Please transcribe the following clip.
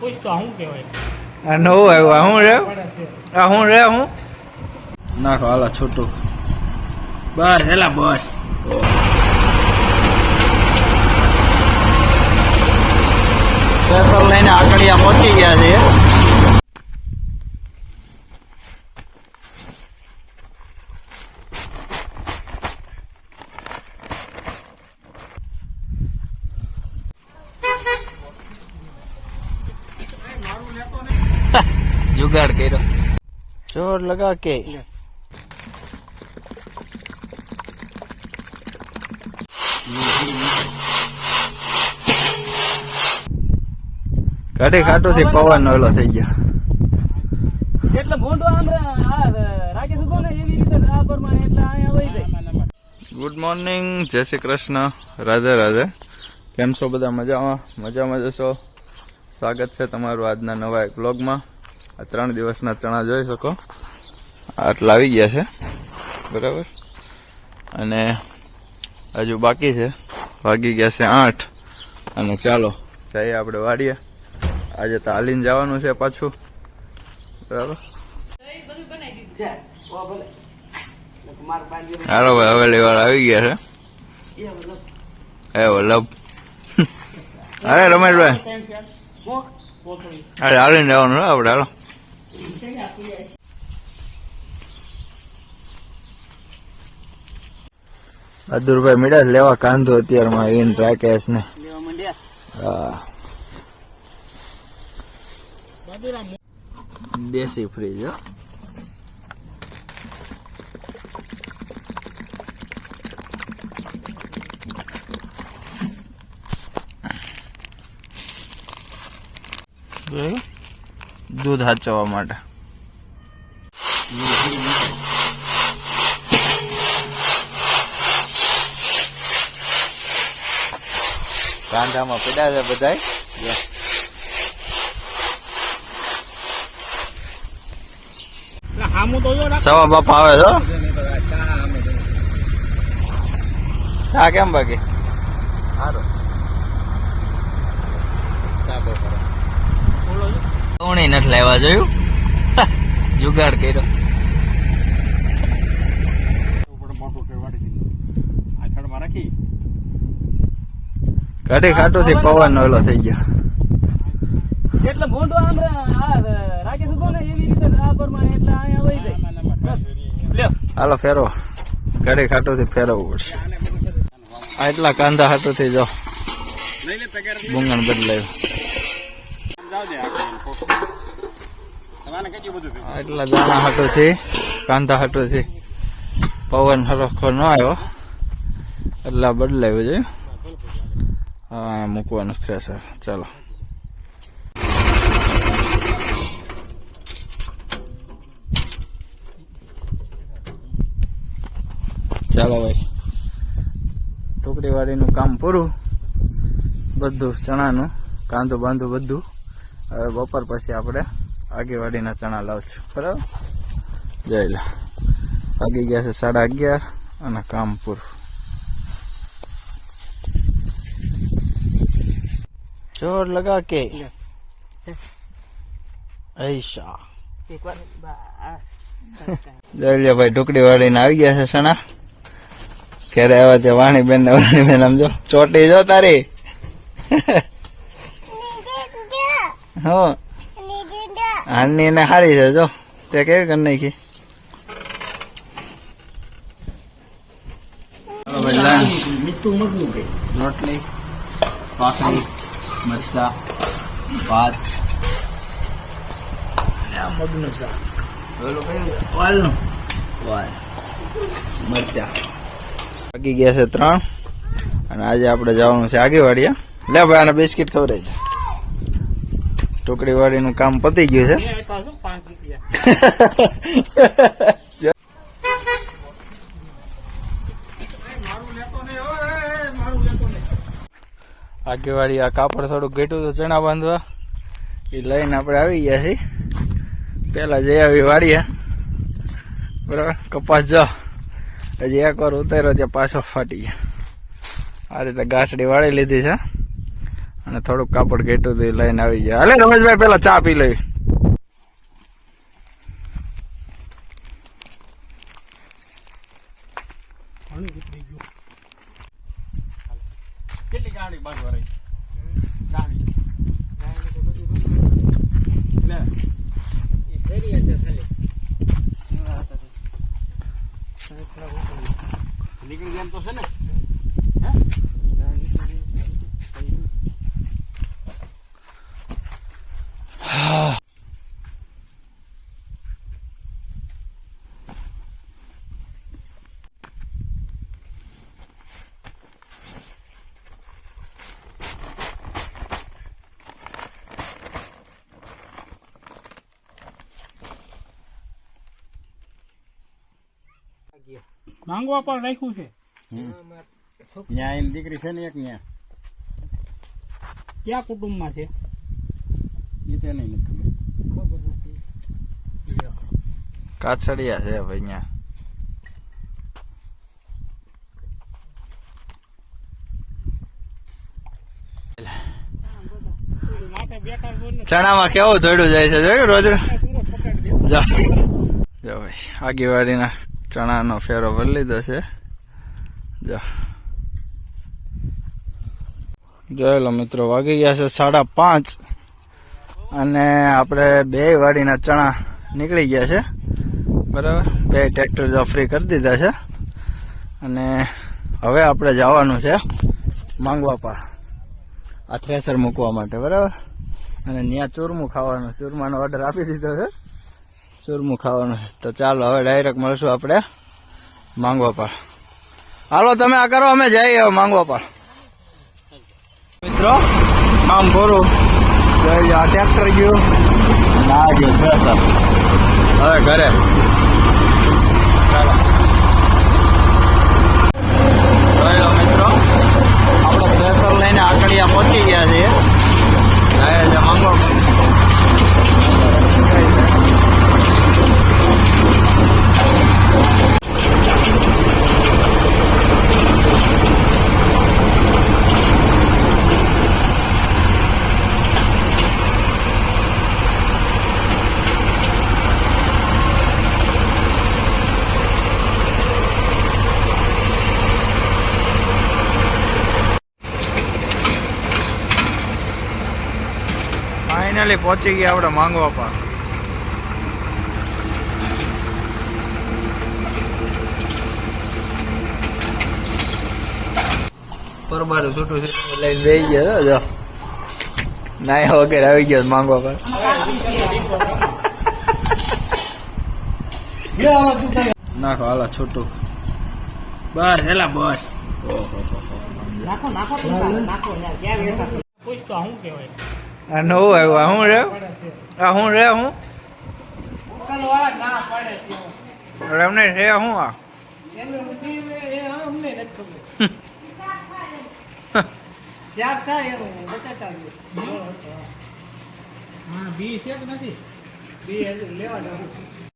કહેવાય. આ નવું આવ્યું. આ શું રે? આ શું રે? હું નાખો હાલા છૂટું. બસ એલા બસ. પ્રેશર લઈને આકડિયા પહોંચી ગયા છે જુગાડ કર્યો. જોર લગા કે. ઘડી ખાટું થી પવન ઓલો થઈ ગયો. એટલે મોટો આમ રાખી શકો ને એવી રીતે આ પ્રમાણે એટલે અહીંયા વહી જાય. ગુડ મોર્નિંગ જય શ્રી કૃષ્ણ રાધે રાધે. કેમ છો બધા? મજામાં? મજામાં જશો સ્વાગત છે તમારું આજના નવા એક બ્લોગમાં આ ત્રણ દિવસના ચણા જોઈ શકો. આટલા આવી ગયા છે. બરાબર? અને હજુ બાકી છે. વાગી ગયા છે આઠ. અને ચાલો જઈએ આપણે વાડીએ. આજે તો હાલીને જવાનું છે પાછું. બરાબર? હાલો ભાઈ હવેલી વાળા આવી ગયા છે. એ વલ્લભ. અરે રમેશભાઈ. અરે હાલીને જવાનું આપણે હાલો. બહાદુરભાઈ મીડા જ લેવા કાંધો અત્યારમાં ઇન રાકેશ ને દેશી ફ્રીજ હો. જોયું? દૂધ હાચવવા માટે. કાંધામાં પડ્યા છે બધાય? એટલે હામું તો જો રાખ સવા બાપા આવે છો હા. કેમ બાકી? સારું છો. નથી લેવા જોયું? જુગાડ કર્યો. ઘડી ખાટું થી પવન ઓલો થઈ ગયો. એટલે મોટો આમ રાકેશ ઊભો ને એવી રીતે આ પ્રમાણે એટલે અહીંયા વહી જાય. હાલો ફેરો ઘડી ખાટું થી ફેરવવું પડશે. આ એટલા કાંદા હાટું થી જો બુંગણ બદલાયું. એટલા દાણા હાટો છે કાંદા હાટો છે. પવન હરખો ન આવ્યો. એટલા બદલાયું છે. હા મૂકવાનું થ્રેસર ચાલો. ચાલો ભાઈ. ટુકડી વાળીનું કામ પૂરું. બધું ચણાનું કાંદો બાંધો બધું. હવે બપોર પછી આપણે આગેવાડીના ચણા લાવશું. બરાબર? જઈ લો. વાગી ગયા છે સાડા અગિયાર અને કામ પૂરું જોર લગા કે. ભાઈ ટુકડી વાળીને આવી ગયા છે સણા ઘરે આવ્યા છે વાણી બેન વાણી બેન આમ જો ચોટી જો તારી. હો. હાની એને હારી છે, જો. તે કેવી કરી નાખી? રોટલી ભાખરી મરચા, ભાત. મગનું શાક. વાગી ગયા છે ત્રણ. અને આજે આપણે જવાનું છે આગેવાડીયા લે ભાઈ, આને બિસ્કિટ ખવડાવી છે ટુકડી વાળીનું કામ પતી ગયું છે. છો આગેવાડી આ કાપડ થોડું ઘટ્યું તો ચણા બાંધવા. એ લઈને આપણે આવી ગયા છીએ. પેલા જઈ આવી વાડીએ. બરાબર? કપાસ જો. હજી એક વાર ઉતાર્યો ત્યાં પાછો ફાટી ગયા. આ રીતે ગાસડી વાળી લીધી છે. અને થોડુંક કાપડ ઘેટું હતું એ લઈને આવી ગયા. હાલે રમેશભાઈ પેલા ચા પી લેવી કેટલી ગાડી બાંધવા રહી નીકળી ગયા તો છે ને હે માંગવા પણ રાખ્યું છે. ન્યા એની દીકરી છે ને એક ન્યા ક્યાં કુટુંબમાં છે? એ તો નથી. ખબર કાછડિયા છે ભાઈ અહીંયા ચણામાં કેવું ધોડું જાય છે? જોયું રોજ? જો ભાઈ આગેવાડીના ચણાનો ફેરો ભરી લીધો છે. જો. જોયેલો મિત્રો વાગી ગયા છે સાડા પાંચ. અને આપણે બે વાડીના ચણા નીકળી ગયા છે. બરાબર? બે ટ્રેક્ટર ફ્રી કરી દીધા છે. અને હવે આપણે જવાનું છે માંગવા પર આ થ્રેસર મૂકવા માટે, બરાબર? અને ત્યાં ચૂરમું ખાવાનું, ચૂરમાનો ઓર્ડર આપી દીધો છે. ચૂરમું ખાવાનું તો ચાલો, હવે ડાયરેક્ટ મળશું આપણે માંગવા પર હાલો, તમે આ કરો, અમે જઈએ માંગવા પર મિત્રો કામ કરું આ ટ્રેક્ટર ગયું આ ગયું થ્રેસર હવે ઘરે મિત્રો આપણે થ્રેસર લઈને આકડિયા પહોંચી ગયા છીએ જાય છે માંગવા ફાઇનલી પહોંચી ગયા આપણે માંગવા પર પરબારું છૂટું છૂટું લઈને બેસી ગયા જો નાયા વગેરે આવી ગયો માંગવા પર નાખો હાલા છૂટું બસ એલા બસ ઓહો નાખો નાખો તમે નાખો યાર ક્યાં વેસા પૂછતો શું કહેવાય આ નવું આવ્યું. આ શું રે આ હું? રે હું અમને રે હું આ બી છે કે નથી? બી લેવા જવું